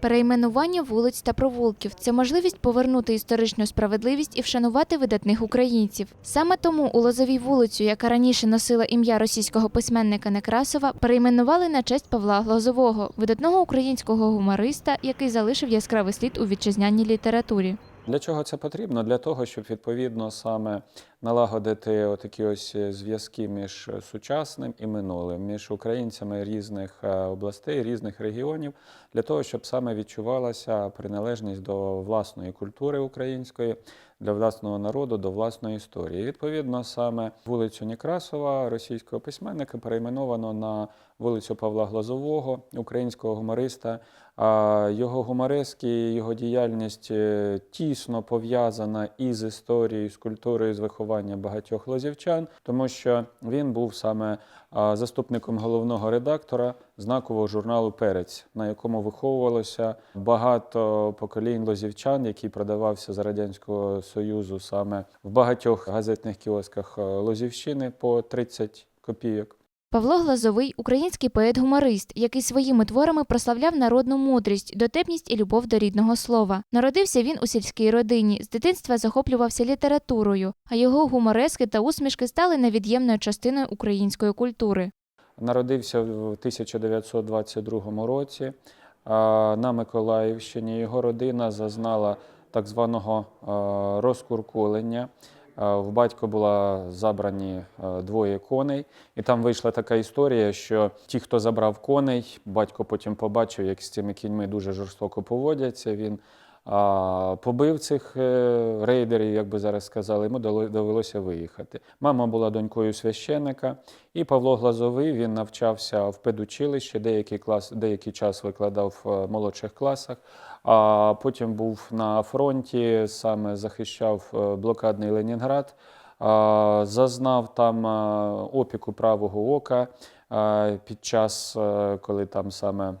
Перейменування вулиць та провулків це можливість повернути історичну справедливість і вшанувати видатних українців. Саме тому у Лозовій вулицю, яка раніше носила ім'я російського письменника Некрасова, перейменували на честь Павла Глазового, видатного українського гумориста, який залишив яскравий слід у вітчизняній літературі. Для чого це потрібно? Для того, щоб відповідно саме налагодити отакі ось зв'язки між сучасним і минулим, між українцями різних е, областей, різних регіонів, для того, щоб саме відчувалася приналежність до власної культури української, для власного народу, до власної історії. І, Відповідно, саме вулицю Некрасова, російського письменника, перейменовано на вулицю Павла Глазового, українського гумориста. А Його гуморески, його діяльність е, тісно пов'язана із історією, з культурою, з вихованням багатьох лозівчан, тому що він був саме заступником головного редактора знакового журналу Перець, на якому виховувалося багато поколінь лозівчан, який продавався з радянського союзу саме в багатьох газетних кіосках е, Лозівщини по 30 копійок. Павло Глазовий український поет-гуморист, який своїми творами прославляв народну мудрість, дотепність і любов до рідного слова. Народився він у сільській родині, з дитинства захоплювався літературою, а його гуморески та усмішки стали невід'ємною частиною української культури. Народився в 1922 році на Миколаївщині. Його родина зазнала так званого розкуркулення. В батька була забрані двоє коней, і там вийшла така історія, що ті, хто забрав коней, батько потім побачив, як з цими кіньми дуже жорстоко поводяться. Він а, побив цих е, рейдерів, як би зараз сказали, йому довелося виїхати. Мама була донькою священика, і Павло Глазовий він навчався в педучилищі, деякий, клас, деякий час викладав в молодших класах, а потім був на фронті, саме захищав е, блокадний Ленінград, зазнав там е, опіку правого ока е, під час, е, коли там саме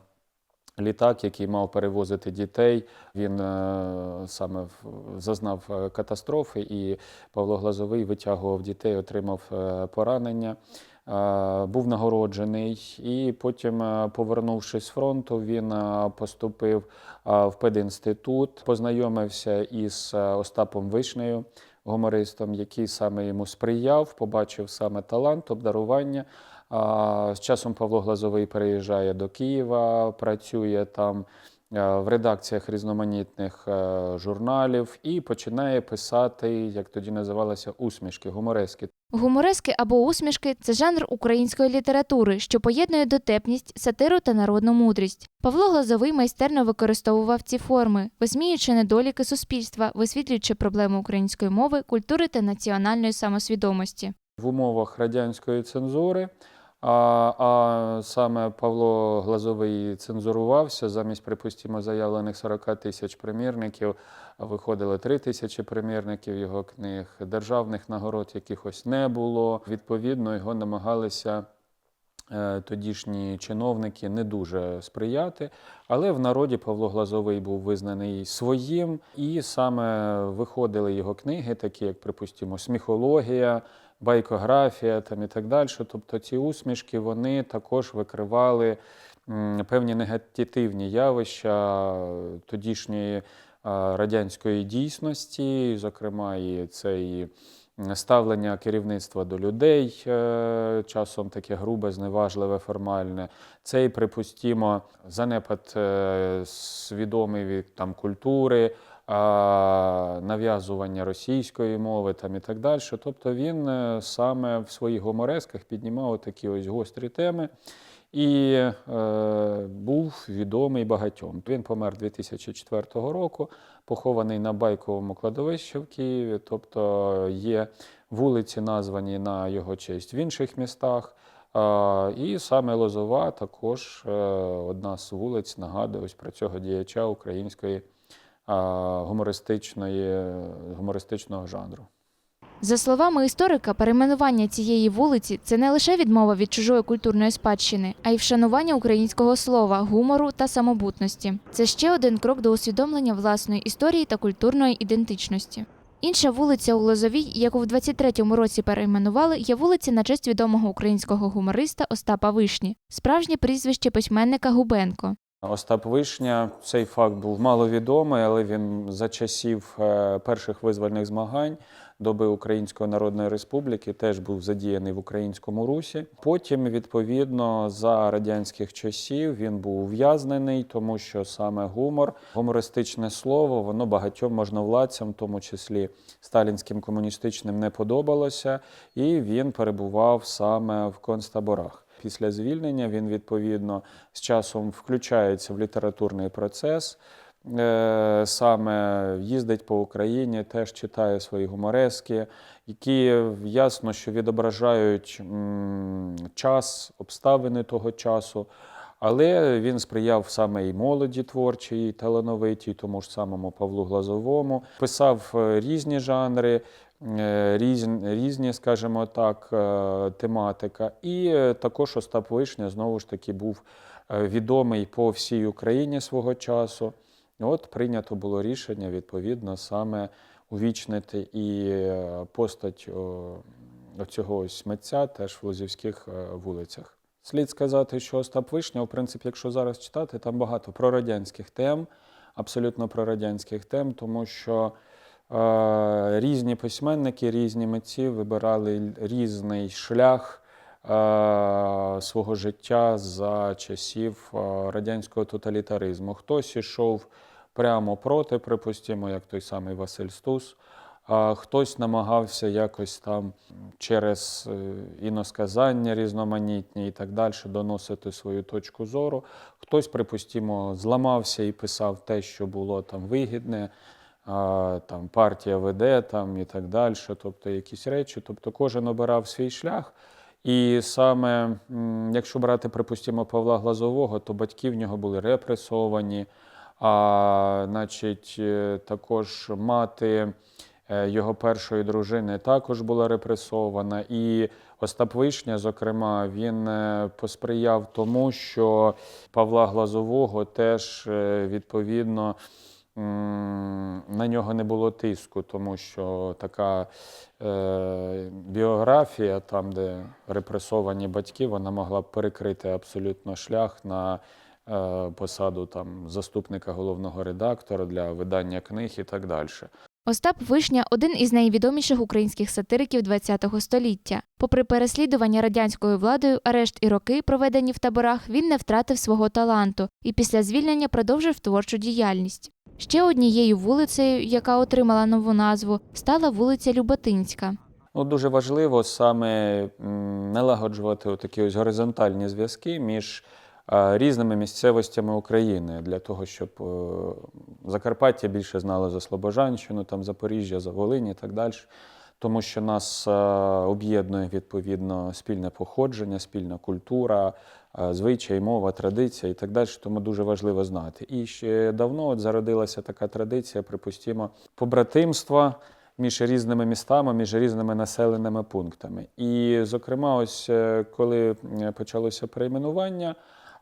літак, який мав перевозити дітей, він е, саме зазнав е, катастрофи, і Павло Глазовий витягував дітей, отримав е, поранення. Був нагороджений, і потім, повернувшись з фронту, він поступив в пединститут, познайомився із Остапом Вишнею, гумористом, який саме йому сприяв, побачив саме талант, обдарування. З часом Павло Глазовий переїжджає до Києва, працює там е, в редакціях різноманітних е, журналів і починає писати, як тоді називалося, усмішки, гуморески. Гуморески або усмішки це жанр української літератури, що поєднує дотепність, сатиру та народну мудрість. Павло Глазовий майстерно використовував ці форми, висміюючи недоліки суспільства, висвітлюючи проблеми української мови, культури та національної самосвідомості. в умовах радянської цензури. А, а саме Павло Глазовий цензурувався замість, припустимо, заявлених 40 тисяч примірників. Виходили 3 тисячі примірників його книг, державних нагород якихось не було. Відповідно, його намагалися е, тодішні чиновники не дуже сприяти. Але в народі Павло Глазовий був визнаний своїм, і саме виходили його книги, такі як, припустимо, сміхологія, байкографія там і так далі. Тобто ці усмішки вони також викривали певні негативні явища тодішньої радянської дійсності, зокрема, і це і ставлення керівництва до людей, е, часом таке грубе, зневажливе, формальне. Це і, припустімо, занепад е, свідомий від там, культури, нав'язування російської мови там, і так далі. Тобто він е, саме в своїх гуморесках піднімав такі ось гострі теми і е, був відомий багатьом. Він помер 2004 року, похований на байковому кладовищі в Києві, тобто є вулиці, названі на його честь в інших містах. А, І саме Лозова також е, одна з вулиць нагадує ось про цього діяча української а, гумористичної, гумористичного жанру. За словами історика, перейменування цієї вулиці це не лише відмова від чужої культурної спадщини, а й вшанування українського слова, гумору та самобутності. Це ще один крок до усвідомлення власної історії та культурної ідентичності. Інша вулиця у Лозовій, яку в 23-му році перейменували, є вулиця на честь відомого українського гумориста Остапа Вишні, справжнє прізвище письменника Губенко. Остап Вишня, цей факт був маловідомий, але він за часів е, перших визвольних змагань доби Української Народної Республіки теж був задіяний в українському русі. Потім, відповідно, за радянських часів він був ув'язнений, тому що саме гумор, гумористичне слово, воно багатьом можновладцям, в тому числі сталінським комуністичним, не подобалося, і він перебував саме в концтаборах. Після звільнення він відповідно з часом включається в літературний процес. Е, Саме їздить по Україні, теж читає свої гуморески, які ясно, що відображають час, обставини того часу. Але він сприяв саме і молоді творчій, і талановитій, тому ж самому Павлу Глазовому. Писав е, різні жанри, е, різні, різні, скажімо так, тематика. І також Остап Вишня знову ж таки був відомий по всій Україні свого часу. От прийнято було рішення відповідно саме увічнити і е, постать цього митця теж в Лозівських е, вулицях. Слід сказати, що Остап Вишня, в принципі, якщо зараз читати, там багато прорадянських тем, абсолютно прорадянських тем, тому що е, різні письменники, різні митці вибирали різний шлях е, свого життя за часів е, радянського тоталітаризму. Хтось ішов прямо проти, припустимо, як той самий Василь Стус. А хтось намагався якось там через е, іносказання різноманітні і так далі доносити свою точку зору. Хтось, припустимо, зламався і писав те, що було там вигідне, там партія веде там і так далі, тобто якісь речі. Тобто кожен обирав свій шлях. І саме, якщо брати, припустимо, Павла Глазового, то батьки в нього були репресовані, а значить, е, також мати е, його першої дружини також була репресована. І Остап Вишня, зокрема, він е, посприяв тому, що Павла Глазового теж відповідно. На нього не було тиску, тому що така е, біографія, там, де репресовані батьки, вона могла перекрити абсолютно шлях на посаду там, заступника головного редактора для видання книг і так далі. Остап Вишня один із найвідоміших українських сатириків ХХ століття. Попри переслідування радянською владою, арешт і роки, проведені в таборах, він не втратив свого таланту і після звільнення продовжив творчу діяльність. Ще однією вулицею, яка отримала нову назву, стала вулиця Люботинська. Ну, дуже важливо саме налагоджувати такі ось горизонтальні зв'язки між е, різними місцевостями України для того, щоб е, Закарпаття більше знало за Слобожанщину, там Запоріжжя, за Волинь і так далі. Тому що нас е, об'єднує відповідно спільне походження, спільна культура, е, звичай, мова, традиція і так далі. Тому дуже важливо знати. І ще давно от зародилася така традиція, припустимо, побратимства між різними містами, між різними населеними пунктами. І, зокрема, ось е, коли е, почалося перейменування,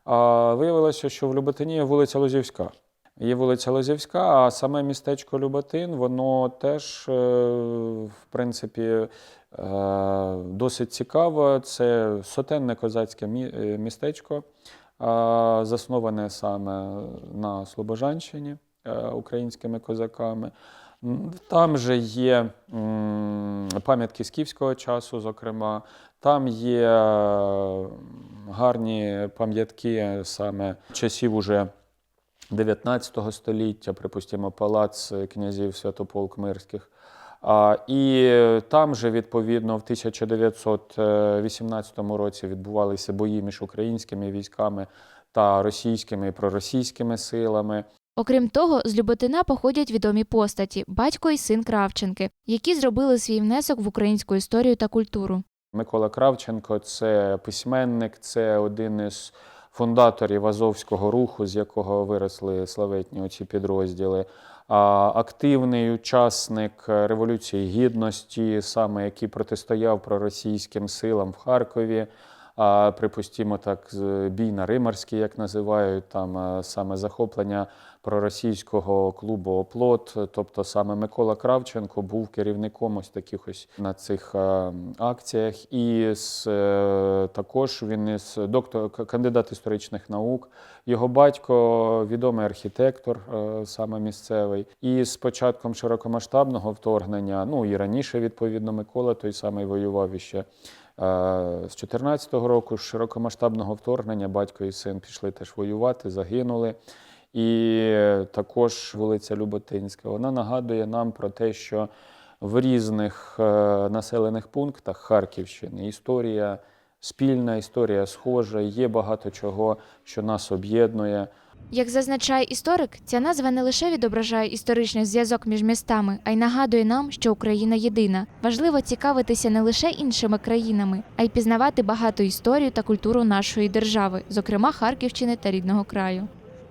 а, виявилося, що в Люботині є вулиця Лозівська. Є вулиця Лозівська, а саме містечко Люботин, воно теж, е, в принципі, е, досить цікаве. Це сотенне козацьке е, містечко, засноване саме на Слобожанщині українськими козаками. Там же є пам'ятки скіфського часу, зокрема, там є гарні пам'ятки саме часів уже 19 століття, припустимо, палац князів Святополк Мирських. І там же, відповідно, в 1918 році відбувалися бої між українськими військами та російськими і проросійськими силами. Окрім того, з Люботина походять відомі постаті батько і син Кравченки, які зробили свій внесок в українську історію та культуру. Микола Кравченко це письменник, це один із фундаторів Азовського руху, з якого виросли славетні оці підрозділи. Активний учасник Революції Гідності, саме який протистояв проросійським силам в Харкові. А, припустімо так, бій на Римарській, як називають, там саме захоплення проросійського клубу Оплот. Тобто саме Микола Кравченко був керівником ось таких ось на цих е, акціях. І з, е, також він із доктор, кандидат історичних наук. Його батько відомий архітектор, е, саме місцевий. І з початком широкомасштабного вторгнення, ну і раніше, відповідно, Микола той самий воював іще. З 14-го року широкомасштабного вторгнення батько і син пішли теж воювати, загинули. І також вулиця Люботинська. Вона нагадує нам про те, що в різних е, населених пунктах Харківщини історія спільна, історія схожа, є багато чого, що нас об'єднує. Як зазначає історик, ця назва не лише відображає історичний зв'язок між містами, а й нагадує нам, що Україна єдина. Важливо цікавитися не лише іншими країнами, а й пізнавати багато історію та культуру нашої держави, зокрема Харківщини та рідного краю.